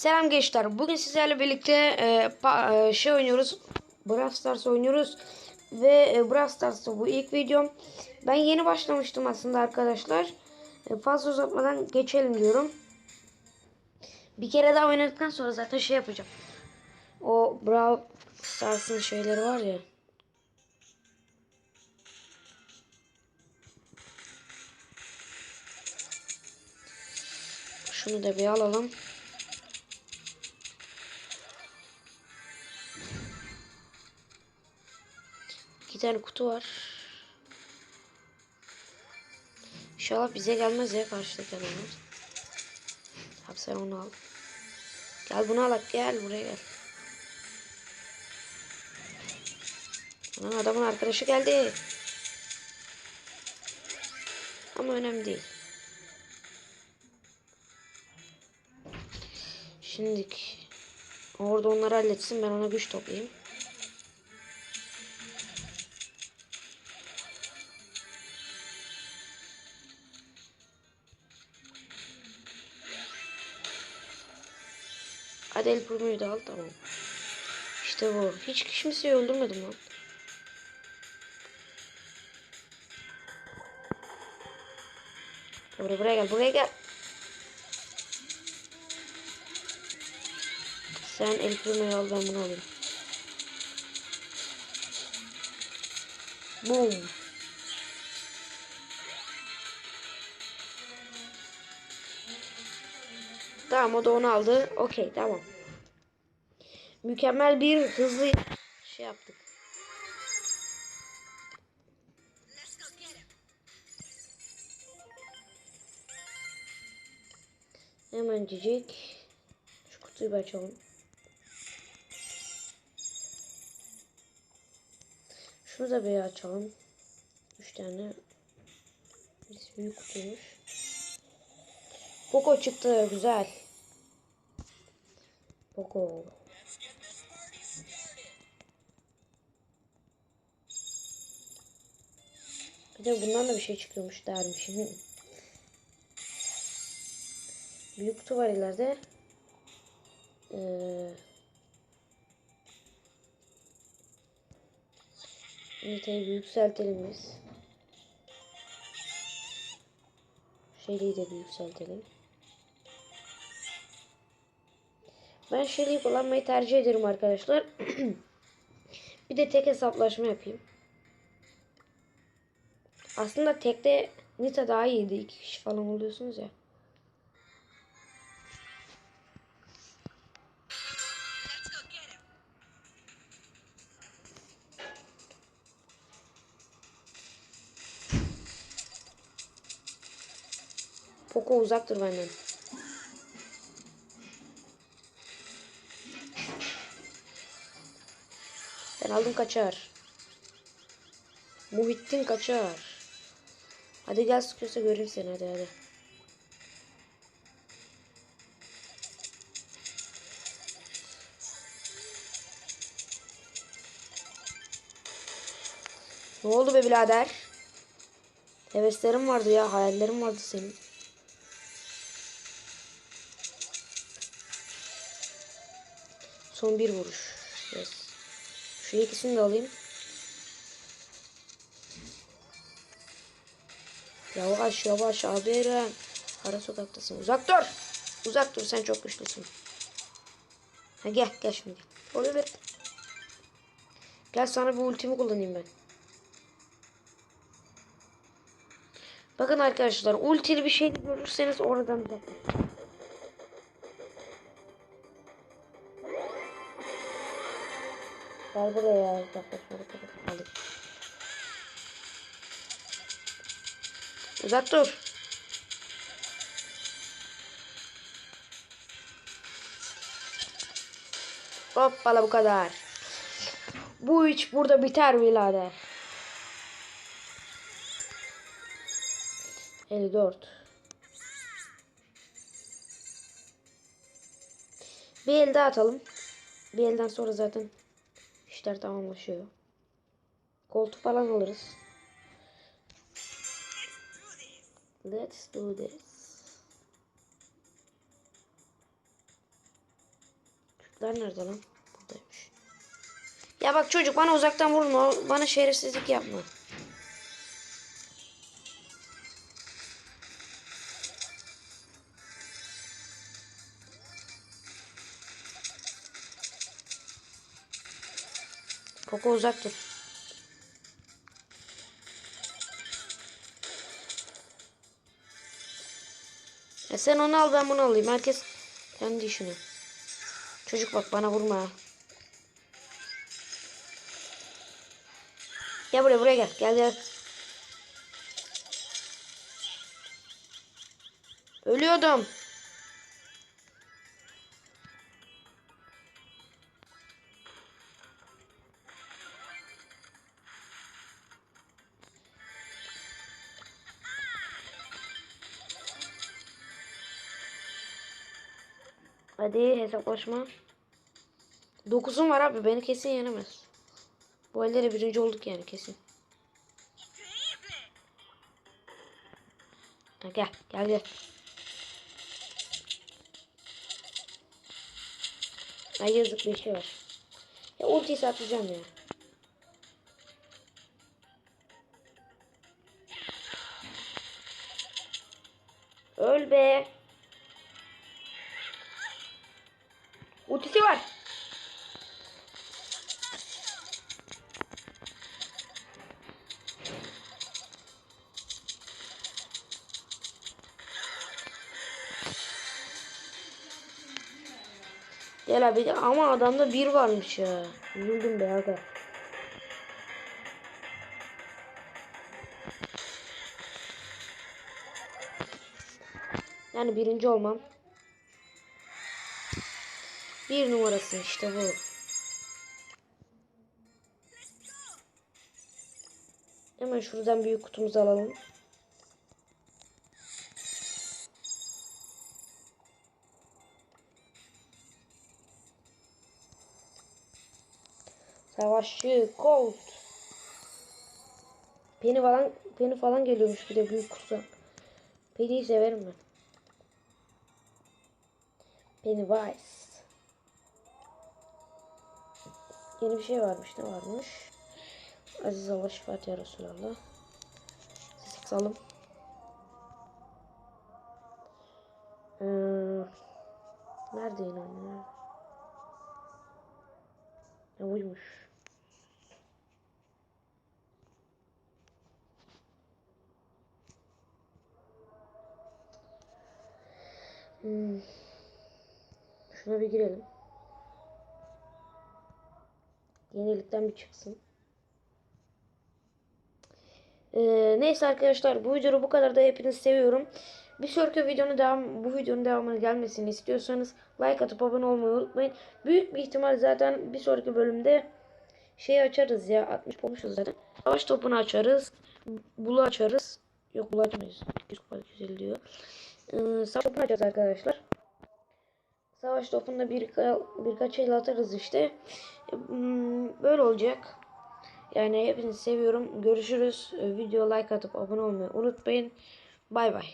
Selam gençler. Bugün sizlerle birlikte e, pa- e, şey oynuyoruz. Brawl Stars oynuyoruz. Ve e, Brawl Stars'ta bu ilk videom. Ben yeni başlamıştım aslında arkadaşlar. E, fazla uzatmadan geçelim diyorum. Bir kere daha oynadıktan sonra zaten şey yapacağım. O Brawl Stars'ın şeyleri var ya. Şunu da bir alalım. İki tane kutu var. İnşallah bize gelmez ya karşıdaki adamlar. Abi sen onu al. Gel bunu al gel buraya gel. Lan adamın arkadaşı geldi. Ama önemli değil. Şimdilik orada onları halletsin ben ona güç toplayayım. El Primo'yu da al tamam. İşte bu. Hiç kimseyi öldürmedim lan. Buraya, buraya gel buraya gel. Sen el Primo'yu al ben bunu alayım. Boom. Tamam o da onu aldı. Okey tamam. Mükemmel bir hızlı şey yaptık. Hemencik şu kutuyu açalım. Şunu da bir açalım. Üç tane. Birisi büyük kutuymuş. Poco çıktı. Güzel. Poco. Bir bundan da bir şey çıkıyormuş dermişim. Büyük kutu var ileride. Ee, yükseltelim biz. Şeyliği de bir yükseltelim. Ben Shelly'i kullanmayı tercih ederim arkadaşlar. bir de tek hesaplaşma yapayım. Aslında tekte Nita daha iyiydi. İki kişi falan oluyorsunuz ya. Poco uzak dur benden. Ben aldım kaçar. Muhittin kaçar. Hadi gel sıkıyorsa göreyim seni hadi hadi. Ne oldu be birader? Heveslerim vardı ya, hayallerim vardı senin. Son bir vuruş. Yes. Şu ikisini de alayım. Yavaş yavaş abi Eren. Ara sokaktasın. Uzak dur. Uzak dur sen çok güçlüsün. Ha gel gel şimdi. Oluyor be. Gel sana bu ultimi kullanayım ben. Bakın arkadaşlar ultili bir şey görürseniz oradan da. Gel buraya uzaklaşmadık. Alayım. Uzak dur. Hoppala bu kadar. Bu iş burada biter birader. 54. Bir el daha atalım. Bir elden sonra zaten işler tamamlaşıyor. Koltuk falan alırız. Let's do this. Ver nerede lan? Buradaymış. Ya bak çocuk bana uzaktan vurma. Bana şerefsizlik yapma. Koko uzak dur. E sen onu al ben bunu alayım. Herkes kendi işini. Çocuk bak bana vurma. ha. Gel buraya buraya gel. Gel gel. Ölüyordum. Hadi hesaplaşma. Dokuzum var abi. Beni kesin yenemez. Bu ellere birinci olduk yani kesin. Ha, gel. Gel gel. Ay yazık bir şey var. Ya ultiyi satacağım ya. Öl be. Gel abi ama adamda bir varmış ya. Üzüldüm be aga. Yani birinci olmam. Bir numarası işte bu. Hemen şuradan büyük kutumuzu alalım. Savaşçı Colt. Peni falan peni falan geliyormuş bir de büyük kutudan. Peni'yi severim ben. Pennywise. Yeni bir şey varmış. Ne varmış? Aziz Allah şifaat ya Resulallah. Sesi kısalım. Ee, nerede yine? Ne buymuş? Hmm. Şuna bir girelim. Yenilikten bir çıksın. Ee, neyse arkadaşlar bu videoda bu kadar da hepinizi seviyorum. Bir sonraki videonun devam bu videonun devamını gelmesini istiyorsanız like atıp abone olmayı unutmayın. Büyük bir ihtimal zaten bir sonraki bölümde şey açarız ya 60 olmuşuz zaten. Savaş topunu açarız. Bulu açarız. Yok bulu açmayız. 200 kupa 250 diyor. Ee, savaş topu atacağız arkadaşlar. Savaş topunda birka, birkaç el atarız işte. Ee, hmm, böyle olacak. Yani hepinizi seviyorum. Görüşürüz. Ee, video like atıp abone olmayı unutmayın. Bay bay.